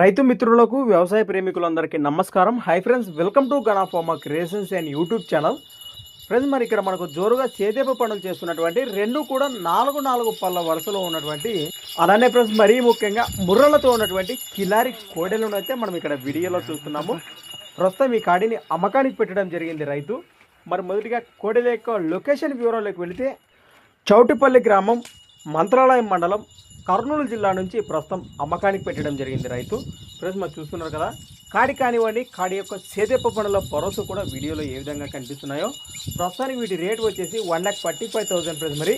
రైతు మిత్రులకు వ్యవసాయ ప్రేమికులందరికీ నమస్కారం. Hi friends welcome to గణాఫోమా creations and YouTube channel friends మరి ఇక్కడ మనకు జోరుగా చేదేప పనులు చేస్తున్నటువంటి రెండు కూడా నాలుగు నాలుగు పళ్ళ వరుసలో ఉన్నటువంటి అలానే ఫ్రెండ్స్ మరీ ముఖ్యంగా ముర్రలతో ఉన్నటువంటి కిలారి కోడెలను అయితే మనం ఇక్కడ వీడియోలో చూస్తున్నాము. ప్రస్తుతం ఈ కాడిని అమ్మకానికి పెట్టడం జరిగింది రైతు. మరి మొదటిగా కోడెల యొక్క లొకేషన్ వివరాలకు వెళితే చౌటిపల్లి గ్రామం మంత్రాలయం మండలం కర్నూలు జిల్లా నుంచి ప్రస్తుతం అమ్మకానికి పెట్టడం జరిగింది రైతు. ఫ్రెండ్స్ మనం చూస్తున్నారు కదా కాడి కానివ్వండి కాడి యొక్క సేదెప్ప పనుల భరోసా కూడా వీడియోలో ఏ విధంగా కనిపిస్తున్నాయో. ప్రస్తుతానికి వీటి రేట్ వచ్చేసి one lakh forty five thousand friends మరి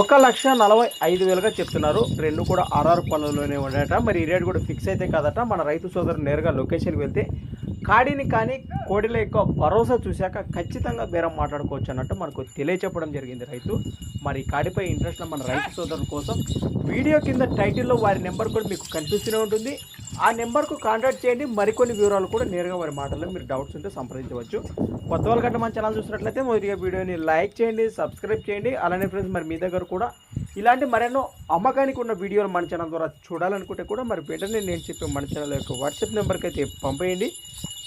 ఒక లక్ష నలభై ఐదు వేలుగా చెప్తున్నారు. రెండు కూడా ఆర్ఆర్ పనుల్లోనే ఉండట మరి ఈ రేట్ కూడా ఫిక్స్ అయితే కాదట. మన రైతు సోదరు నేరుగా లొకేషన్కి వెళ్తే కాడిని కానీ కోడిల యొక్క భరోసా చూశాక ఖచ్చితంగా బేరం మాట్లాడుకోవచ్చు అన్నట్టు మనకు తెలియచెప్పడం జరిగింది రైతు. మరి ఈ కాడిపై ఇంట్రెస్ట్ మన రైతు సోదరుల కోసం వీడియో కింద టైటిల్లో వారి నెంబర్ కూడా మీకు కనిపిస్తూనే ఉంటుంది. ఆ నెంబర్కు కాంటాక్ట్ చేయండి. మరికొన్ని వివరాలు కూడా నేరుగా వారి మాటల్లో మీరు డౌట్స్ ఉంటే సంప్రదించవచ్చు. కొత్త వాళ్ళ కంటే మన ఛానల్ చూసినట్లయితే మొదటిగా వీడియోని లైక్ చేయండి సబ్స్క్రైబ్ చేయండి. అలానే ఫ్రెండ్స్ మరి మీ దగ్గర కూడా ఇలాంటి మరెన్నో అమ్మకానికి ఉన్న వీడియోలు మన ఛానల్ ద్వారా చూడాలనుకుంటే కూడా మరి వెంటనే నేను చెప్పే మన ఛానల్ యొక్క వాట్సాప్ నెంబర్కి అయితే పంపేయండి.